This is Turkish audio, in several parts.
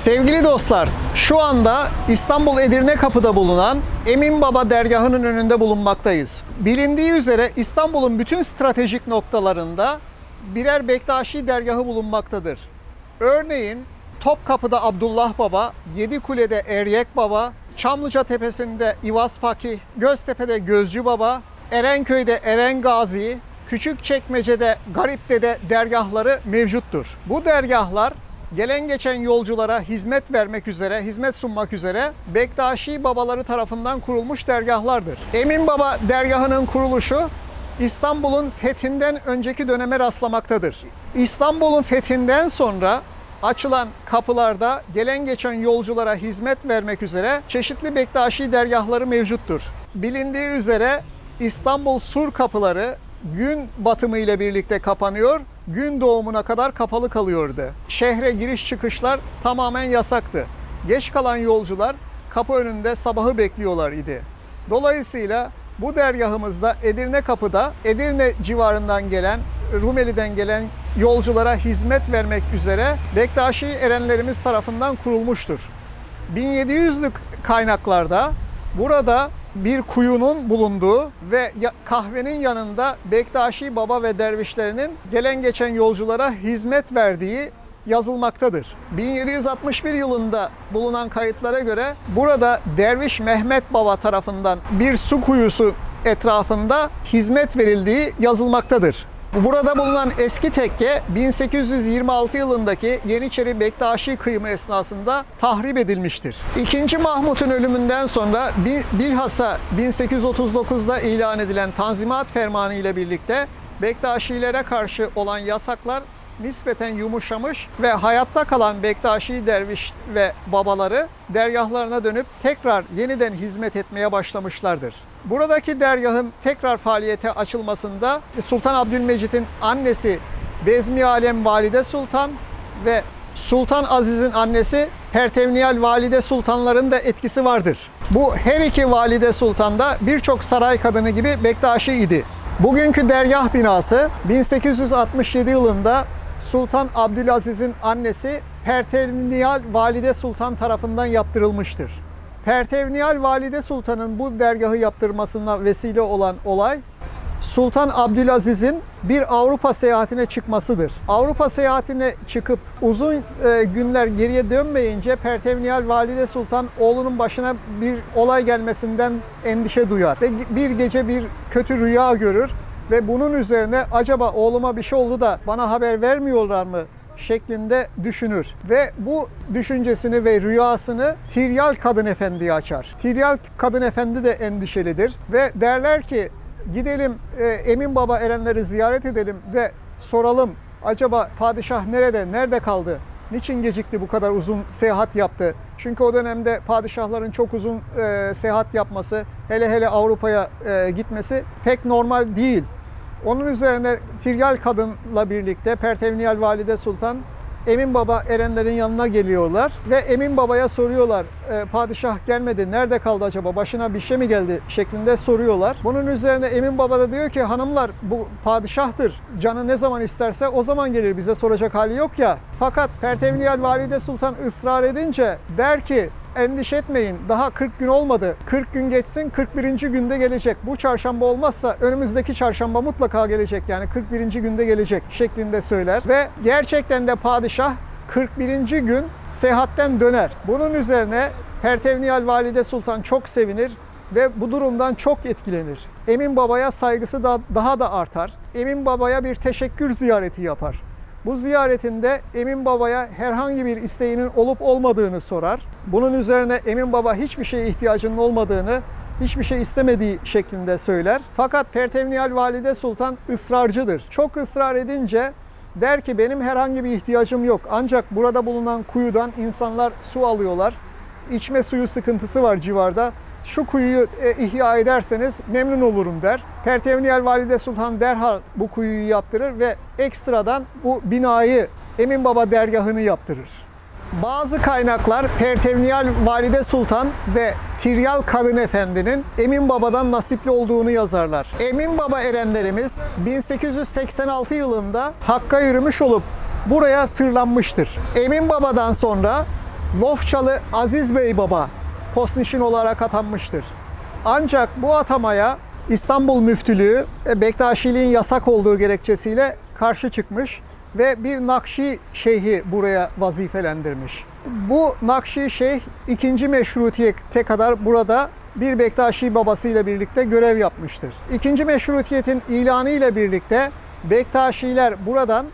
Sevgili dostlar, şu anda İstanbul Edirne Kapı'da bulunan Emin Baba dergahının önünde bulunmaktayız. Bilindiği üzere İstanbul'un bütün stratejik noktalarında birer Bektaşi dergahı bulunmaktadır. Örneğin Topkapı'da Abdullah Baba, Yedikule'de Eryek Baba, Çamlıca Tepesi'nde İvaz Fakih, Göztepe'de Gözcü Baba, Erenköy'de Eren Gazi, Küçükçekmece'de Garip'te dergahları mevcuttur. Bu dergahlar gelen geçen yolculara hizmet vermek üzere, hizmet sunmak üzere Bektaşi babaları tarafından kurulmuş dergahlardır. Emin Baba dergahının kuruluşu İstanbul'un fethinden önceki döneme rastlamaktadır. İstanbul'un fethinden sonra açılan kapılarda gelen geçen yolculara hizmet vermek üzere çeşitli Bektaşi dergahları mevcuttur. Bilindiği üzere İstanbul Sur kapıları gün batımı ile birlikte kapanıyor, gün doğumuna kadar kapalı kalıyordu. Şehre giriş çıkışlar tamamen yasaktı. Geç kalan yolcular kapı önünde sabahı bekliyorlar idi. Dolayısıyla bu dergahımızda Edirne Kapı'da Edirne civarından gelen, Rumeli'den gelen yolculara hizmet vermek üzere Bektaşi erenlerimiz tarafından kurulmuştur. 1700'lük kaynaklarda burada bir kuyunun bulunduğu ve kahvenin yanında Bektaşi Baba ve dervişlerinin gelen geçen yolculara hizmet verdiği yazılmaktadır. 1761 yılında bulunan kayıtlara göre burada Derviş Mehmet Baba tarafından bir su kuyusu etrafında hizmet verildiği yazılmaktadır. Burada bulunan eski tekke 1826 yılındaki Yeniçeri Bektaşi kıyımı esnasında tahrip edilmiştir. İkinci Mahmut'un ölümünden sonra bi- bilhassa 1839'da ilan edilen Tanzimat Fermanı ile birlikte Bektaşilere karşı olan yasaklar nispeten yumuşamış ve hayatta kalan Bektaşi derviş ve babaları dergahlarına dönüp tekrar yeniden hizmet etmeye başlamışlardır. Buradaki dergahın tekrar faaliyete açılmasında Sultan Abdülmecit'in annesi Bezmi Alem Valide Sultan ve Sultan Aziz'in annesi Pertevniyal Valide Sultanların da etkisi vardır. Bu her iki valide sultan da birçok saray kadını gibi Bektaşi idi. Bugünkü dergah binası 1867 yılında Sultan Abdülaziz'in annesi Pertevniyal Valide Sultan tarafından yaptırılmıştır. Pertevniyal Valide Sultan'ın bu dergahı yaptırmasına vesile olan olay Sultan Abdülaziz'in bir Avrupa seyahatine çıkmasıdır. Avrupa seyahatine çıkıp uzun e, günler geriye dönmeyince Pertevniyal Valide Sultan oğlunun başına bir olay gelmesinden endişe duyar ve bir gece bir kötü rüya görür ve bunun üzerine acaba oğluma bir şey oldu da bana haber vermiyorlar mı şeklinde düşünür ve bu düşüncesini ve rüyasını Tiryal Kadın Efendi'ye açar. Tiryal Kadın Efendi de endişelidir ve derler ki gidelim e, Emin Baba Erenleri ziyaret edelim ve soralım acaba padişah nerede, nerede kaldı? Niçin gecikti bu kadar uzun seyahat yaptı? Çünkü o dönemde padişahların çok uzun e, seyahat yapması, hele hele Avrupa'ya e, gitmesi pek normal değil. Onun üzerine Tiryal kadınla birlikte Pertevniyal Valide Sultan Emin Baba erenlerin yanına geliyorlar ve Emin Baba'ya soruyorlar "E, padişah gelmedi nerede kaldı acaba başına bir şey mi geldi şeklinde soruyorlar. Bunun üzerine Emin Baba da diyor ki hanımlar bu padişahtır canı ne zaman isterse o zaman gelir bize soracak hali yok ya. Fakat Pertevniyal Valide Sultan ısrar edince der ki endişe etmeyin daha 40 gün olmadı. 40 gün geçsin 41. günde gelecek. Bu çarşamba olmazsa önümüzdeki çarşamba mutlaka gelecek yani 41. günde gelecek şeklinde söyler. Ve gerçekten de padişah 41. gün seyahatten döner. Bunun üzerine Pertevniyal Valide Sultan çok sevinir ve bu durumdan çok etkilenir. Emin Baba'ya saygısı da daha da artar. Emin Baba'ya bir teşekkür ziyareti yapar. Bu ziyaretinde Emin Baba'ya herhangi bir isteğinin olup olmadığını sorar. Bunun üzerine Emin Baba hiçbir şeye ihtiyacının olmadığını, hiçbir şey istemediği şeklinde söyler. Fakat Pertevniyal Valide Sultan ısrarcıdır. Çok ısrar edince der ki benim herhangi bir ihtiyacım yok. Ancak burada bulunan kuyudan insanlar su alıyorlar. İçme suyu sıkıntısı var civarda. Şu kuyuyu e, ihya ederseniz memnun olurum der. Pertevniyal Valide Sultan derhal bu kuyuyu yaptırır ve ekstradan bu binayı Emin Baba dergahını yaptırır. Bazı kaynaklar Pertevniyal Valide Sultan ve Tiryal Kadın Efendi'nin Emin Baba'dan nasipli olduğunu yazarlar. Emin Baba erenlerimiz 1886 yılında Hakk'a yürümüş olup buraya sırlanmıştır. Emin Baba'dan sonra Lofçalı Aziz Bey Baba postnişin olarak atanmıştır. Ancak bu atamaya İstanbul Müftülüğü e, Bektaşiliğin yasak olduğu gerekçesiyle karşı çıkmış ve bir Nakşi Şeyhi buraya vazifelendirmiş. Bu Nakşi Şeyh ikinci meşrutiyete kadar burada bir Bektaşi babasıyla birlikte görev yapmıştır. İkinci meşrutiyetin ilanı ile birlikte Bektaşiler buradan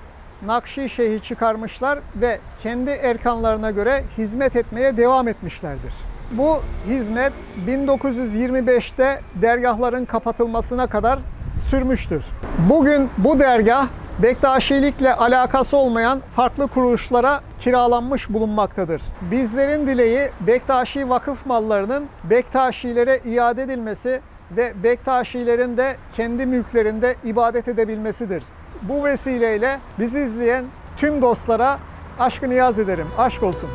Nakşi Şeyh'i çıkarmışlar ve kendi erkanlarına göre hizmet etmeye devam etmişlerdir. Bu hizmet 1925'te dergahların kapatılmasına kadar sürmüştür. Bugün bu dergah Bektaşilikle alakası olmayan farklı kuruluşlara kiralanmış bulunmaktadır. Bizlerin dileği Bektaşi vakıf mallarının Bektaşilere iade edilmesi ve Bektaşilerin de kendi mülklerinde ibadet edebilmesidir. Bu vesileyle bizi izleyen tüm dostlara aşkı niyaz ederim. Aşk olsun.